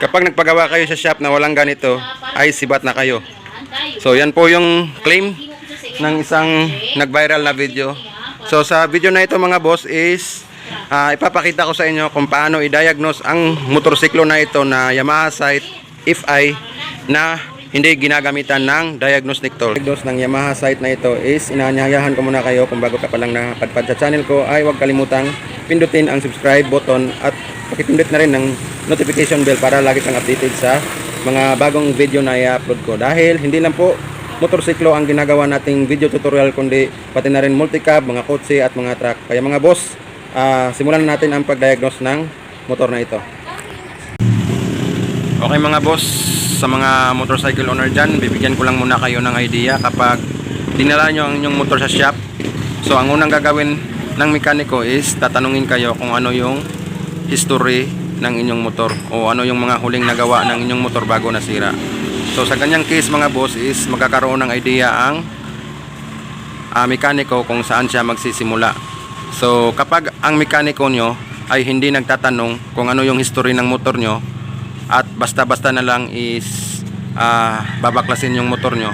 Kapag nagpagawa kayo sa shop na walang ganito, ay sibat na kayo. So yan po yung claim ng isang nag-viral na video. So sa video na ito mga boss is ah, ipapakita ko sa inyo kung paano i-diagnose ang motorsiklo na ito na Yamaha Sight FI na hindi ginagamitan ng diagnostic tool. Diagnose ng Yamaha Sight na ito is inaanyayahan ko muna kayo kung bago ka pa lang nakapadpad sa channel ko ay huwag kalimutang pindutin ang subscribe button at pakipindut na rin ng notification bell para lagi kang updated sa mga bagong video na i-upload ko. Dahil hindi lang po motorsiklo ang ginagawa nating video tutorial kundi pati na rin multicab, mga kotse at mga truck. Kaya mga boss, ah, simulan na natin ang pag-diagnose ng motor na ito. Okay mga boss, sa mga motorcycle owner dyan, bibigyan ko lang muna kayo ng idea kapag dinala nyo ang inyong motor sa shop. So ang unang gagawin ng mekaniko is tatanungin kayo kung ano yung history ng inyong motor o ano yung mga huling nagawa ng inyong motor bago nasira. So sa ganyang case mga boss is magkakaroon ng idea ang ah, mekaniko kung saan siya magsisimula. So kapag ang mekaniko nyo ay hindi nagtatanong kung ano yung history ng motor nyo at basta-basta na lang is ah, babaklasin yung motor nyo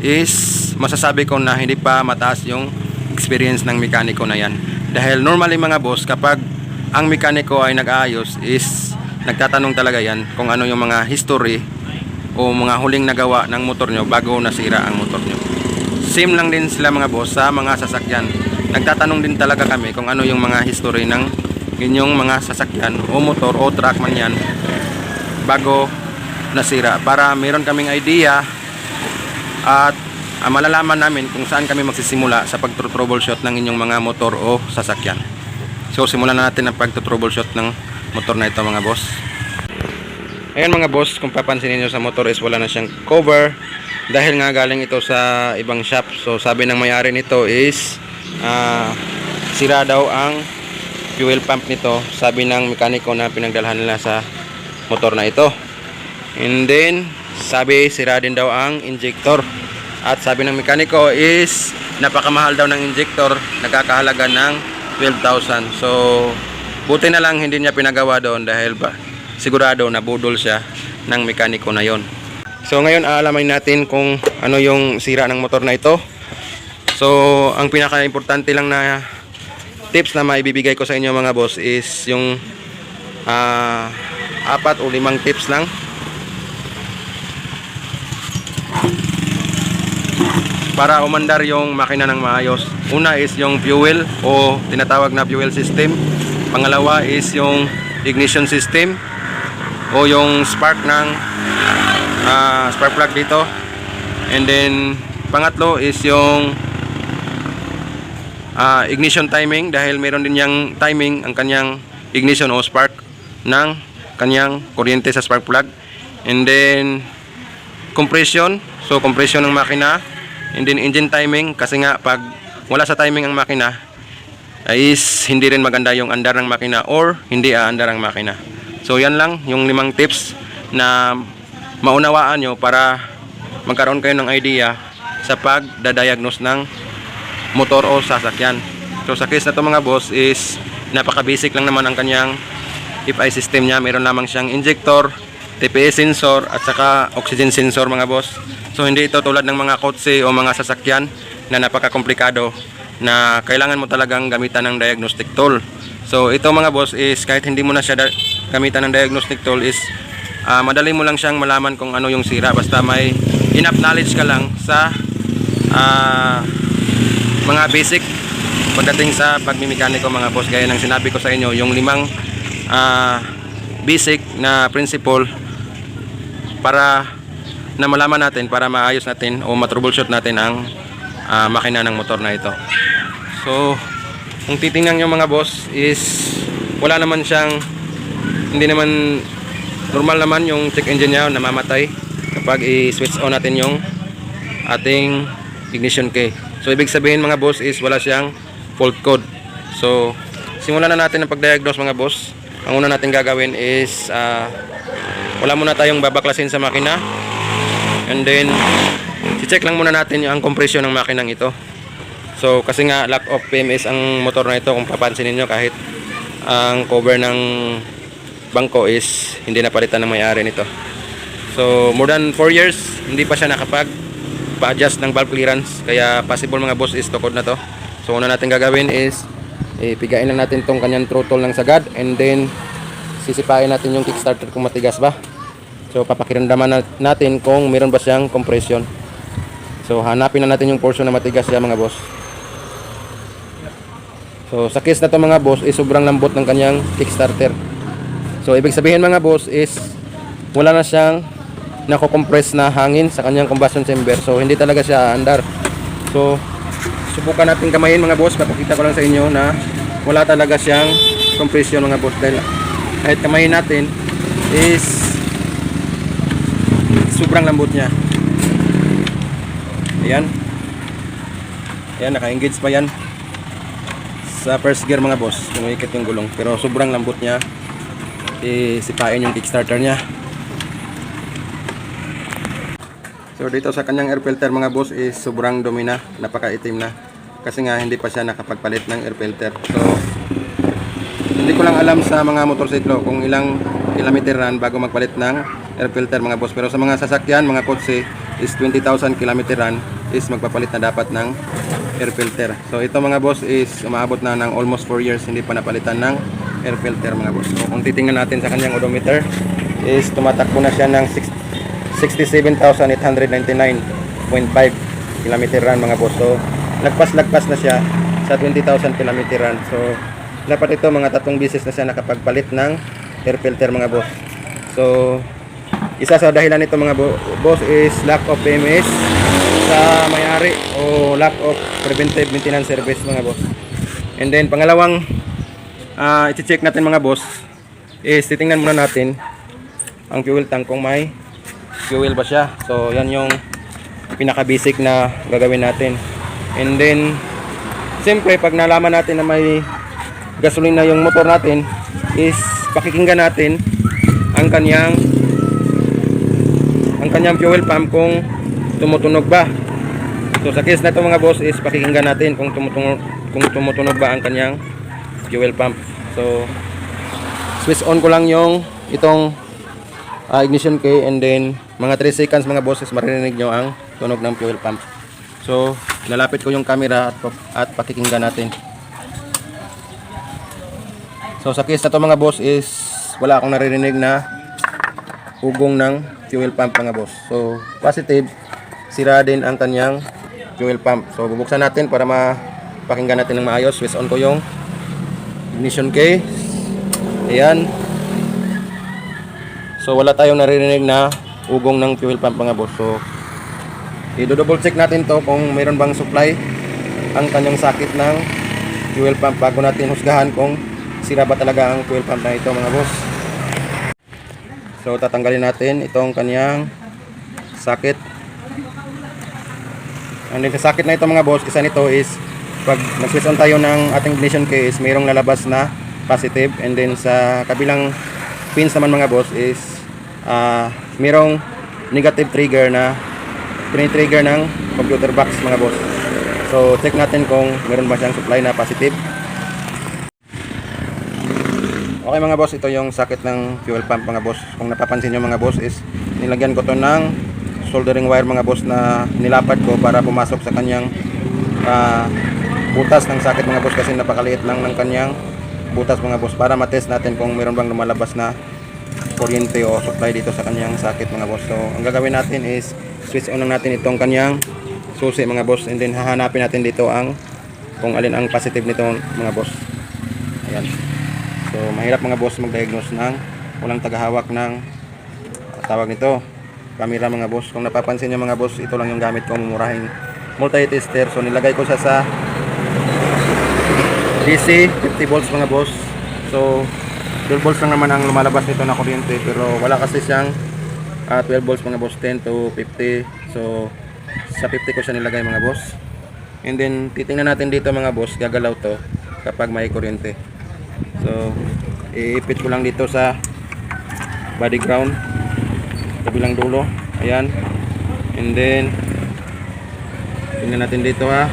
is masasabi ko na hindi pa mataas yung experience ng mekaniko na yan. Dahil normally mga boss kapag ang mekaniko ay nag-aayos is nagtatanong talaga yan kung ano yung mga history o mga huling nagawa ng motor nyo bago nasira ang motor nyo. Same lang din sila mga boss sa mga sasakyan. Nagtatanong din talaga kami kung ano yung mga history ng inyong mga sasakyan o motor o truck man yan bago nasira para meron kaming idea at ah, malalaman namin kung saan kami magsisimula sa pag-troubleshoot ng inyong mga motor o sasakyan. So simulan na natin ang pag-troubleshoot ng motor na ito mga boss. Ayan mga boss, kung papansinin nyo sa motor is wala na siyang cover dahil nga galing ito sa ibang shop. So sabi ng may-ari nito is ah, sira daw ang fuel pump nito. Sabi ng mekaniko na pinagdalhan nila sa motor na ito. And then sabi sira din daw ang injector. At sabi ng mekaniko is napakamahal daw ng injector, nagkakahalaga ng 12,000. So buti na lang hindi niya pinagawa doon dahil ba sigurado nabudol siya ng mekaniko na yon. So ngayon aalamin natin kung ano yung sira ng motor na ito. So ang pinaka-importante lang na tips na maibibigay ko sa inyo mga boss is yung ah, apat o limang tips lang. Para umandar yung makina ng maayos. Una is yung fuel o tinatawag na fuel system. Pangalawa is yung ignition system o yung spark ng ah, spark plug dito. And then pangatlo is yung ah, ignition timing dahil meron din yang timing ang kanyang ignition o spark ng kanyang kuryente sa spark plug. And then compression, so compression ng makina. And then engine timing kasi nga pag wala sa timing ang makina is hindi rin maganda yung andar ng makina or hindi aandar ang makina. So yan lang yung limang tips na maunawaan nyo para magkaroon kayo ng idea sa pagdadiagnose ng motor o sasakyan. So sa case na to mga boss is napaka-basic lang naman ang kanyang FI system niya. Meron lamang siyang injector, TPS sensor at saka oxygen sensor mga boss. So hindi ito tulad ng mga kotse o mga sasakyan na napaka-komplikado na kailangan mo talagang gamitan ng diagnostic tool. So ito mga boss is kahit hindi mo na siya gamitan ng diagnostic tool is ah, madali mo lang siyang malaman kung ano yung sira basta may enough knowledge ka lang sa ah, mga basic pagdating sa pagmimekaniko mga boss gaya ng sinabi ko sa inyo yung limang ah, basic na principle para na malaman natin para maayos natin o matroubleshoot natin ang ah, makina ng motor na ito. So kung titingnan nyo mga boss is wala naman siyang hindi naman normal naman yung check engine niya namamatay kapag i-switch on natin yung ating ignition key. So ibig sabihin mga boss is wala siyang fault code. So simulan na natin ang pag-diagnose mga boss ang una natin gagawin is ah, wala muna tayong babaklasin sa makina and then check lang muna natin yung compression ng makinang ito so kasi nga lack of PMS ang motor na ito kung papansinin nyo kahit ang cover ng bangko is hindi napalitan ng may-ari nito. So, more than 4 years, hindi pa siya nakapag pa-adjust ng valve clearance. Kaya possible mga boss is tukod na to. So, una natin gagawin is ipigain lang natin tong kanyang throttle ng sagad and then sisipain natin yung kickstarter kung matigas ba. So, papakiramdaman na- natin kung meron ba siyang compression. So, hanapin na natin yung portion na matigas siya mga boss. So, sa case na to mga boss, is sobrang lambot ng kanyang kickstarter. So, ibig sabihin mga boss is wala na siyang nako-compress na hangin sa kanyang combustion chamber. So, hindi talaga siya andar. So, subukan natin kamayin mga boss. Papakita ko lang sa inyo na wala talaga siyang compression mga boss. Dahil kahit kamayin natin is sobrang lambot niya. Ayan. Ayan, naka-engage pa yan sa first gear mga boss kumikit yung gulong pero sobrang lambot niya isipain yung kickstarter niya so dito sa kanyang air filter mga boss is sobrang dumi na napakaitim na kasi nga hindi pa siya nakapagpalit ng air filter so hindi ko lang alam sa mga motorsiklo kung ilang kilometeran bago magpalit ng air filter mga boss pero sa mga sasakyan mga kotse is 20,000 kilometeran is magpapalit na dapat ng air filter. So ito mga boss is umaabot na ng almost 4 years hindi pa napalitan ng air filter mga boss. So kung titingnan natin sa kanyang odometer is tumatakbo na siya ng 67,899.5 kilometeran mga boss. So lagpas-lagpas na siya sa 20,000 kilometeran. So dapat ito mga tatlong beses na siya nakapagpalit ng air filter mga boss. So isa sa dahilan nito mga bo- boss is lack of PMS sa may-ari o lack of preventive maintenance service mga boss. And then pangalawang ah i-check natin mga boss is titingnan muna natin ang fuel tank kung may fuel ba siya. So yan yung pinaka basic na gagawin natin. And then siyempre pag nalaman natin na may gasolina yung motor natin is pakikinggan natin ang kanyang ang kanyang fuel pump kung tumutunog ba. So sa case na to mga boss is pakikinggan natin kung tumutunog kung tumutunog ba ang kanyang fuel pump. So switch on ko lang yung itong ah, ignition key and then mga 3 seconds mga boss is maririnig nyo ang tunog ng fuel pump. So lalapit ko yung camera at, at pakikinggan natin. So sa case na to mga boss is wala akong naririnig na ugong ng fuel pump mga boss. So positive, sira din ang kanyang fuel pump. So bubuksan natin para mapakinggan natin ng maayos. Switch on ko yung ignition key. Ayan. So wala tayong naririnig na ugong ng fuel pump mga boss. So i-double check natin to kung mayroon bang supply ang kanyang sakit ng fuel pump bago natin husgahan kung sira ba talaga ang fuel pump na ito mga boss. So tatanggalin natin itong kanyang sakit. Sa sakit na ito mga boss, isa nito is pag nag-switch on tayo ng ating ignition case, mayroong lalabas na positive and then sa kabilang pins naman mga boss is ah mayroong negative trigger na trigger ng computer box mga boss. So check natin kung meron ba siyang supply na positive. Okay mga boss, ito yung sakit ng fuel pump mga boss. Kung napapansin nyo mga boss is nilagyan ko to ng soldering wire mga boss na nilapad ko para pumasok sa kanyang ah, butas ng sakit mga boss kasi napakaliit lang ng kanyang butas mga boss para matest natin kung meron bang lumalabas na kuryente o supply dito sa kanyang sakit mga boss. So ang gagawin natin is switch on lang natin itong kanyang susi mga boss and then hahanapin natin dito ang kung alin ang positive nito mga boss. Ayan. So mahirap mga boss mag-diagnose ng walang tagahawak ng uh, tawag nito camera mga boss. Kung napapansin niyo mga boss, ito lang yung gamit kong murahing multi-tester. So nilagay ko siya sa DC 50 volts mga boss. So 12 volts lang naman ang lumalabas nito na kuryente pero wala kasi siyang ah, 12 volts mga boss 10 to 50. So sa 50 ko siya nilagay mga boss. And then titingnan natin dito mga boss, gagalaw to kapag may kuryente. So, iipit ko lang dito sa body ground kabilang dulo. Ayan. And then tingnan natin dito ha.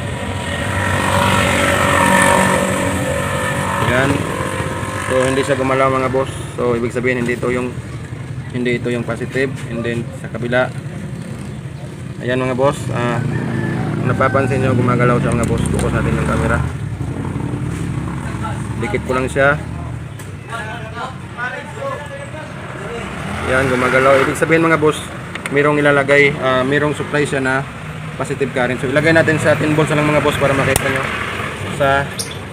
Ayan. So, hindi siya gumalaw mga boss. So ibig sabihin hindi ito yung hindi ito yung positive. And then sa kabila. Ayan mga boss. Kung napapansin nyo gumagalaw siya mga boss. Focus natin yung camera. Dikit ko lang siya. Yan gumagalaw. Ibig sabihin mga boss merong ilalagay ah, merong supply siya na positive current. So ilagay natin sa 10 volts lang mga boss para makita nyo sa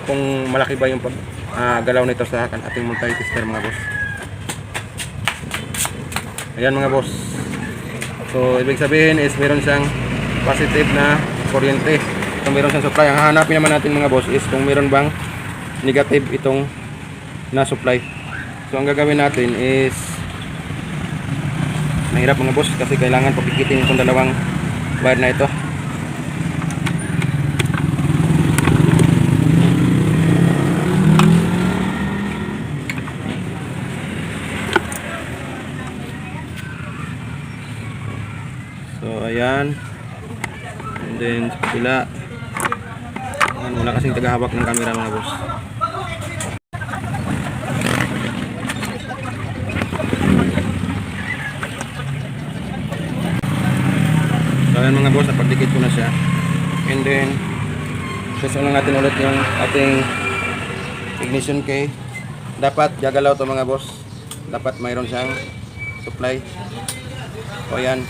kung malaki ba yung pag ah, galaw nito sa ating multi-tester mga boss Ayan mga boss. So, ibig sabihin is meron siyang positive na kuryente. So, meron siyang supply. Ang hahanapin naman natin mga boss is kung meron bang negative itong na supply. So, ang gagawin natin is mahirap mga boss kasi kailangan papikitin itong dalawang wire na ito. So ayan. And kabila. Ayan, wala kasing tagahawak ng camera mga boss. So ayan mga boss, napagdikit ko na siya. And then, lang natin ulit yung ating ignition key. Dapat gagalaw to mga boss. Dapat mayroon siyang supply. So ayan,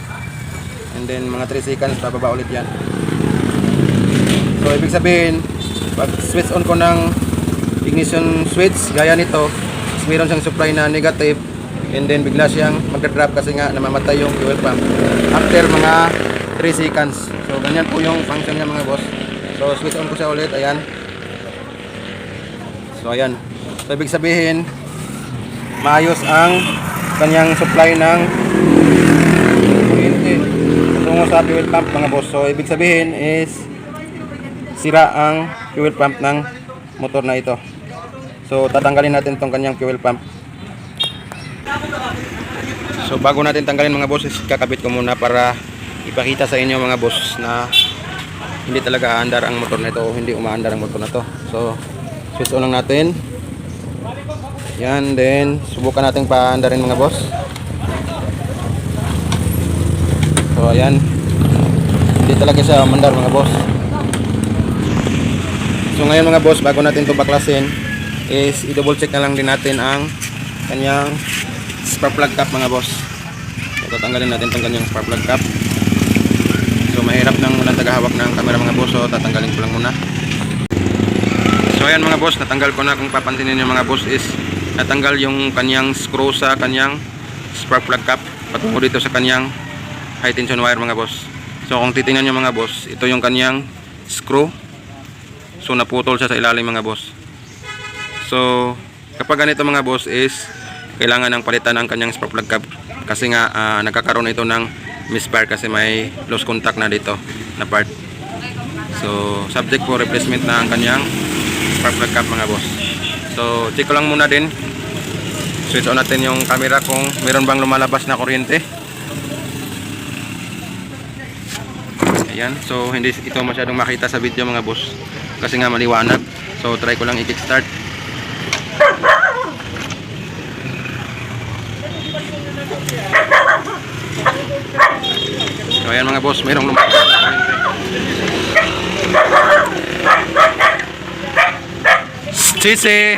And then mga 3 seconds bababa ulit yan. So ibig sabihin, pag switch on ko ng ignition switch, gaya nito, meron siyang supply na negative and then bigla siyang magka-drop kasi nga namamatay yung fuel pump after mga 3 seconds. So ganyan po yung function niya mga boss. So switch on ko siya ulit, ayan. So ayan. So ibig sabihin, maayos ang kanyang supply ng tungo sa fuel pump mga boss. So ibig sabihin is sira ang fuel pump ng motor na ito. So tatanggalin natin tong kanyang fuel pump. So bago natin tanggalin mga boss, kakabit ko muna para ipakita sa inyo mga boss na hindi talaga aandar ang motor na ito o hindi umaandar ang motor na to. So switch on lang natin. Yan, then subukan natin paandarin mga boss. So ayan. Hindi talaga siya mandar mga boss. So ngayon mga boss, bago natin 'to baklasin is i-double check na lang din natin ang kanyang spark plug cap mga boss. So tatanggalin natin 'tong kanyang spark plug cap. So mahirap nang walang tagahawak ng camera mga boss, so tatanggalin ko lang muna. So ayan mga boss, natanggal ko na kung papansinin niyo mga boss is natanggal yung kanyang screw sa kanyang spark plug cap patungo dito sa kanyang high tension wire mga boss. So kung titingnan nyo mga boss, ito yung kanyang screw. So naputol siya sa ilalim mga boss. So kapag ganito mga boss is kailangan ng palitan ang kanyang spark plug cap kasi nga ah, nagkakaroon ito ng misfire kasi may loose contact na dito na part. So subject for replacement na ang kanyang spark plug cap mga boss. So check ko lang muna din. Switch on natin yung camera kung meron bang lumalabas na kuryente. Ayan, so hindi ito masyadong makita sa video mga boss kasi nga maliwanag. So try ko lang i-kickstart. So ayan mga boss, mayroong kuryente. Sisi!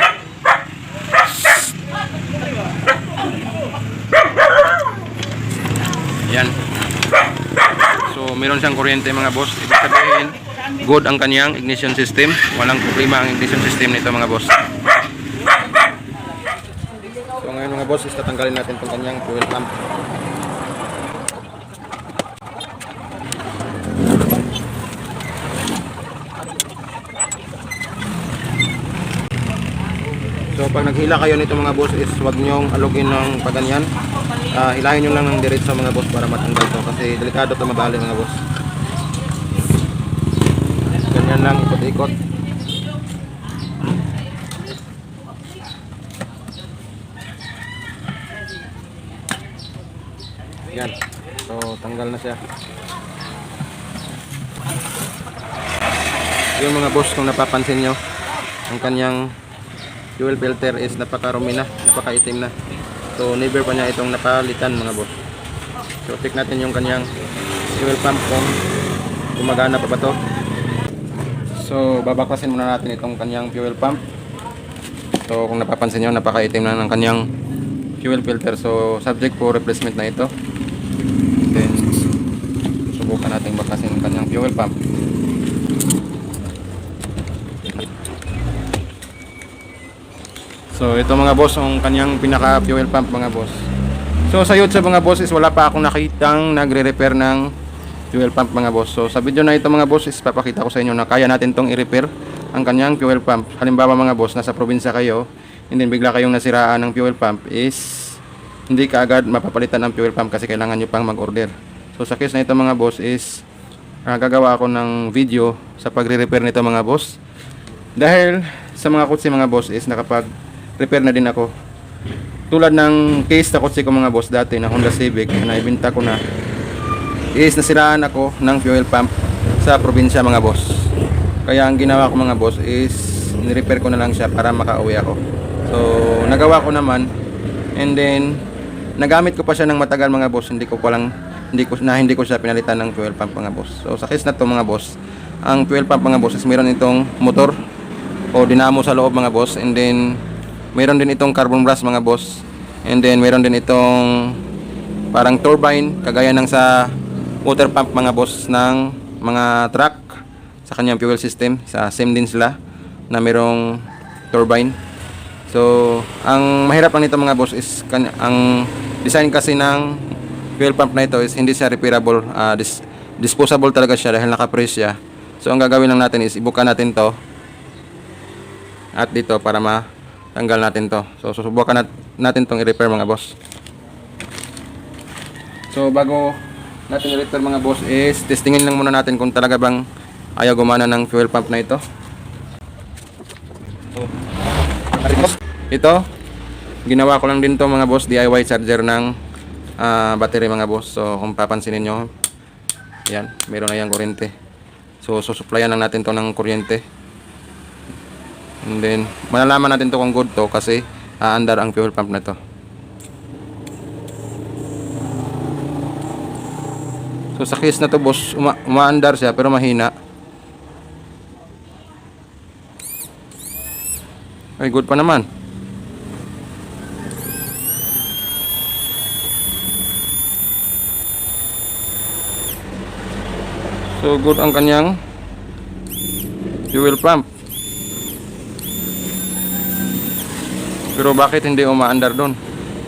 Ayan. Meron siyang kuryente mga boss. Ibig sabihin, good ang kanyang ignition system. Walang problema ang ignition system nito mga boss. So, ngayon mga boss, tatanggalin natin itong kanyang fuel pump. So, pag naghila kayo nito mga boss, is wag nyong alugin ng paganyan. Ah, hilahin nyo lang ng diretso mga boss para matanggal to. Kasi delikado to mabali mga boss. Ganyan lang ikot-ikot. Yan. So tanggal na siya. Yung mga boss kung napapansin nyo ang kanyang fuel filter is napakarumi na, napakaitim na. So never pa niya itong napalitan mga boss. So check natin yung kanyang fuel pump kung gumagana pa ba to. So babaklasin muna natin itong kanyang fuel pump. So kung napapansin nyo, napakaitim na ng kanyang fuel filter. So subject for replacement na ito. Then subukan natin baklasin yung kanyang fuel pump. So ito mga boss, ang kanyang pinaka fuel pump mga boss. So sa sa mga boss is wala pa akong nakitang nagre-repair ng fuel pump mga boss. So sa video na ito mga boss is papakita ko sa inyo na kaya natin tong i-repair ang kanyang fuel pump. Halimbawa mga boss, nasa probinsya kayo, and then bigla kayong nasiraan ng fuel pump is hindi ka agad mapapalitan ng fuel pump kasi kailangan nyo pang mag-order. So sa case na ito mga boss is ah, gagawa ako ng video sa pagre-repair nito mga boss. Dahil sa mga kutsi mga boss is nakapag repair na din ako. Tulad ng case na kutsi ko mga boss dati na Honda Civic na ibenta ko na is nasiraan ako ng fuel pump sa probinsya mga boss. Kaya ang ginawa ko mga boss is ni-repair ko na lang siya para makauwi ako. So nagawa ko naman and then nagamit ko pa siya ng matagal mga boss. Hindi ko pa lang hindi ko na hindi ko siya pinalitan ng fuel pump mga boss. So sa case na to mga boss, ang fuel pump mga boss is meron itong motor o dinamo sa loob mga boss and then meron din itong carbon brass mga boss. And then meron din itong parang turbine kagaya ng sa water pump mga boss ng mga truck sa kanyang fuel system. Sa same din sila na merong turbine. So ang mahirap lang nito mga boss is ang design kasi ng fuel pump na ito is hindi siya repairable ah, dis- disposable talaga siya dahil naka-press siya. So ang gagawin lang natin is ibuka natin to at dito para matanggal natin to. So susubukan nat natin tong i-repair mga boss. So bago natin i-repair mga boss is testingin lang muna natin kung talaga bang ayaw gumana ng fuel pump na ito. Ito ginawa ko lang din to mga boss DIY charger ng ah, battery mga boss. So kung papansinin nyo yan, meron na yung kuryente. So susuplayan lang natin to ng kuryente. And then, malalaman natin to kung good to kasi aandar ang fuel pump na to. So sa case na to boss, uma umaandar siya pero mahina. Ay, good pa naman. So good ang kanyang fuel pump. Pero bakit hindi umaandar doon?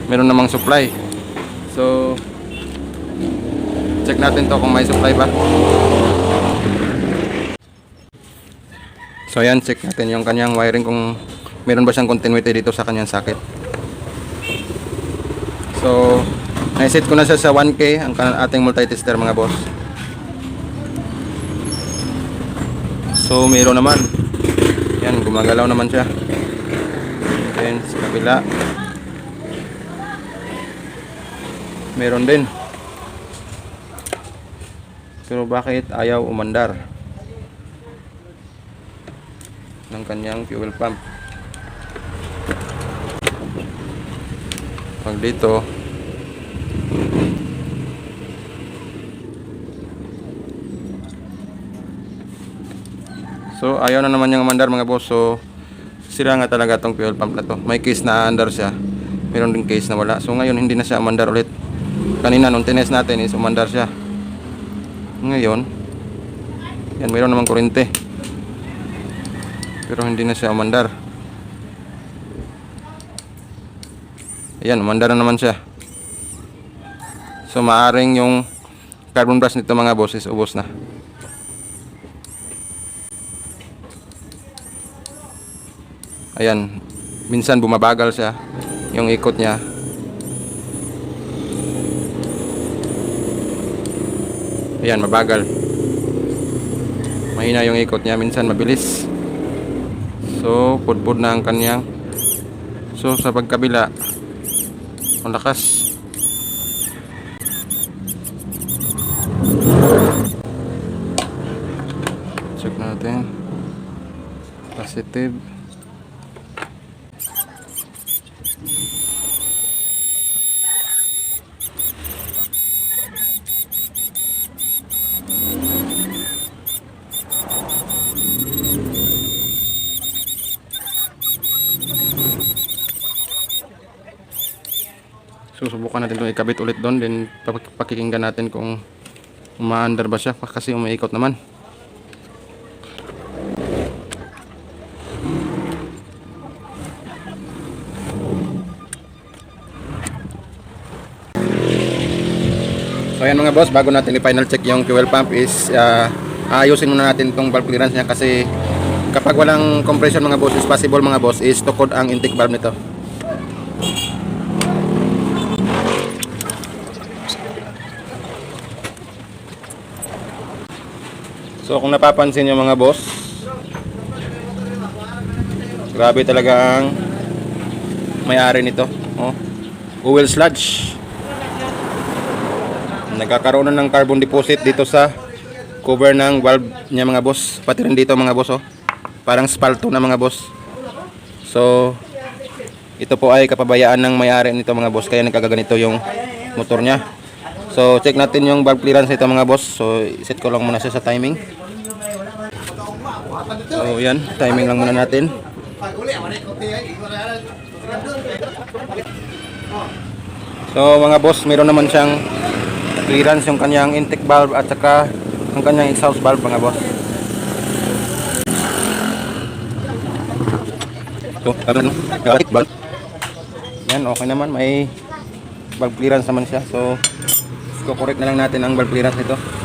Meron namang supply. So, check natin to kung may supply ba. So, ayan, check natin yung kanyang wiring kung meron ba siyang continuity dito sa kanyang socket. So, naiset ko na siya sa 1K ang ating multi-tester mga boss. So, meron naman. Yan, gumagalaw naman siya. Then sa kabila meron din. Pero bakit ayaw umandar ng kanyang fuel pump? Pag dito So ayaw na naman niyang umandar mga boss. So sira nga talaga tong fuel pump na to. May case na under siya. Meron din case na wala. So ngayon hindi na siya umandar ulit. Kanina nung tines natin is umandar siya. Ngayon, yan meron namang kurente. Pero hindi na siya umandar. Ayan, umandar na naman siya. So maaring yung carbon brush nito mga boss is ubos na. Ayan, minsan bumabagal siya yung ikot niya. Ayan, mabagal. Mahina yung ikot niya, minsan mabilis. So, pudpud na ang kanyang. So, sa pagkabila, ang lakas. Check natin. Positive. Susubukan natin itong ikabit ulit doon. Then pakikinggan natin kung umaandar ba siya. Kasi umiikot naman. So ayan mga boss, bago natin i-final check yung fuel pump is ah, aayusin muna natin itong valve clearance niya kasi kapag walang compression mga boss is possible mga boss is tukod ang intake valve nito. So kung napapansin nyo mga boss, grabe talaga ang may-ari nito. Oh, oil sludge? Nagkakaroon na ng carbon deposit dito sa cover ng valve niya mga boss. Pati rin dito mga boss oh. Parang spalto na mga boss. So ito po ay kapabayaan ng may-ari nito mga boss. Kaya nagkagaganito yung motor niya. So check natin yung valve clearance nito mga boss. So set ko lang muna siya sa timing so yan timing lang muna natin so mga boss meron naman siyang clearance yung kanyang intake valve at saka yung kanyang exhaust valve mga boss. So. Yan, okay naman may valve clearance naman siya. So, ko-correct na lang natin ang valve clearance nito.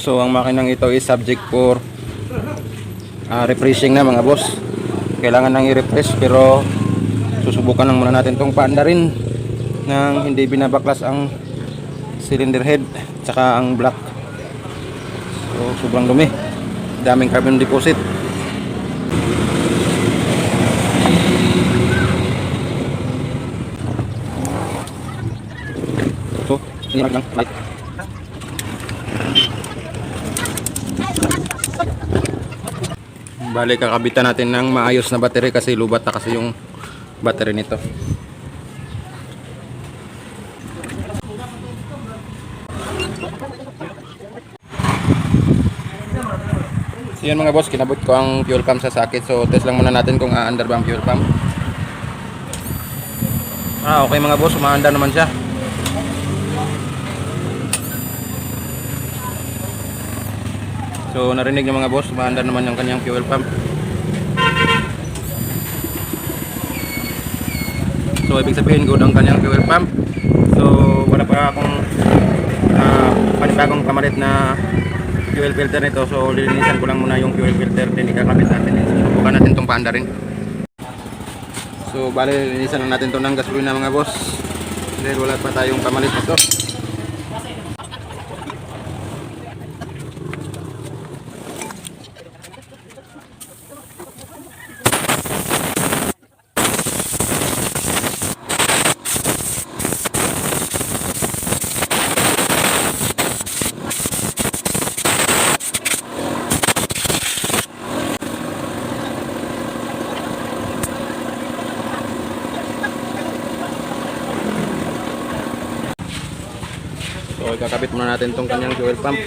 So, ang makinang ito is subject for ah, refreshing na mga boss. Kailangan nang i-refresh pero susubukan lang muna natin tong paanda rin nang hindi binabaklas ang cylinder head tsaka ang block. So, sobrang dumi. Daming carbon deposit. So, ini lang light. Bali kakabitan natin ng maayos na battery kasi lubat na kasi yung battery nito. So yan mga boss, kinabot ko ang fuel pump sa socket. So test lang muna natin kung aandar ba ang fuel pump. Ah, okay mga boss, umaandar naman siya. So narinig niyo mga boss, umaandar naman yung kanyang fuel pump. So ibig sabihin good ang kanyang fuel pump. So wala pa akong uh, panibagong kamarit na fuel filter nito. So lilinisan ko lang muna yung fuel filter din ikakabit natin. Subukan natin tong paanda rin. So bali lilinisan lang natin to ng gasolina mga boss. Dahil wala pa tayong pamalit nito. So ikakabit muna natin tong kanyang fuel pump.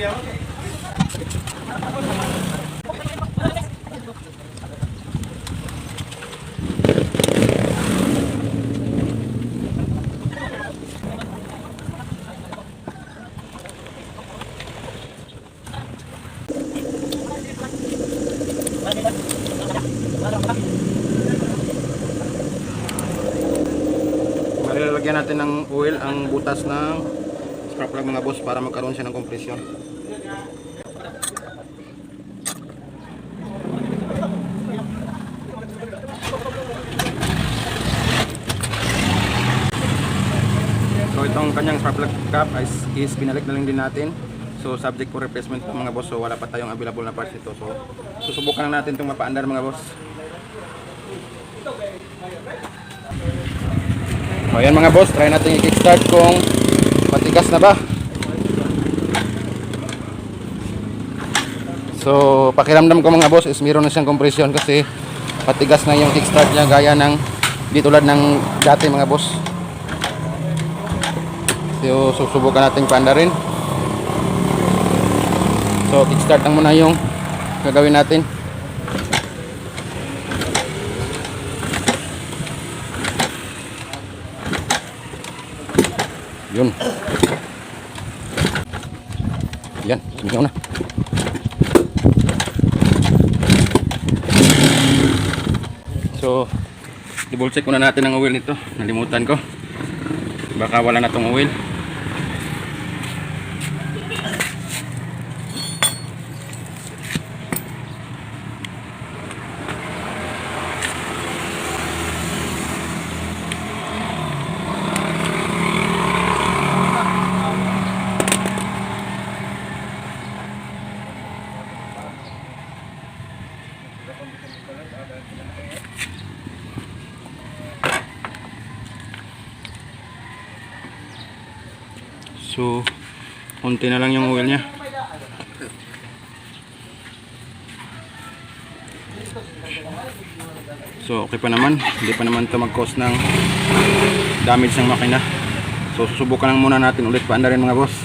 Malalagyan natin ng oil ang butas ng spark plug mga boss para magkaroon siya ng kompresyon. So itong kanyang spark plug cap is, is pinalik na lang din natin. So subject for replacement po mga boss. So wala pa tayong available na parts nito. So susubukan lang natin itong mapaandar mga boss. So ayan mga boss, try natin i-kickstart kung matigas na ba. So pakiramdam ko mga boss is meron na siyang compression kasi patigas na yung kickstart niya gaya ng di tulad ng dati mga boss. So, susubukan natin paanda rin. So, kickstart lang muna yung gagawin natin. Yun. Yan, sumigaw na. So, double check muna natin ang oil nito. Nalimutan ko. Baka wala na tong oil. So, konti na lang yung oil niya. So, okay pa naman. Hindi pa naman ito mag-cause ng damage ng makina. So, susubukan lang muna natin ulit paanda rin mga boss.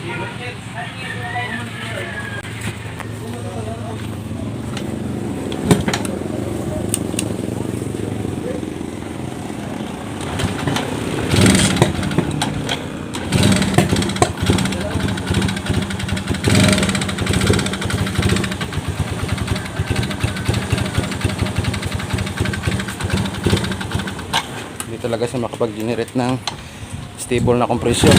Hindi talaga siya makapag-generate ng stable na compression.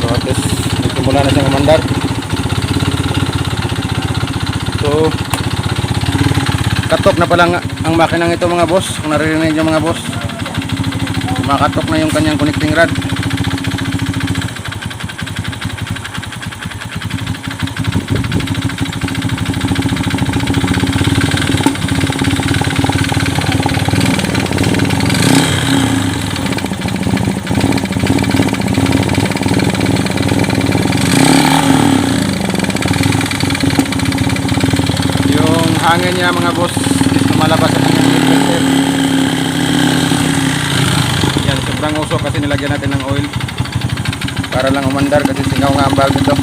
So at least nagsimula na siyang umandar. So katok na pala nga- ang makinang ito mga boss. Kung naririnig niyo mga boss. Makatok na yung kanyang connecting rod. Yung hangin niya mga boss is lumalabas kanyang filter. Yan, sobrang usok kasi nilagyan natin ng oil. Para lang umandar kasi singaw nga ang valve ito.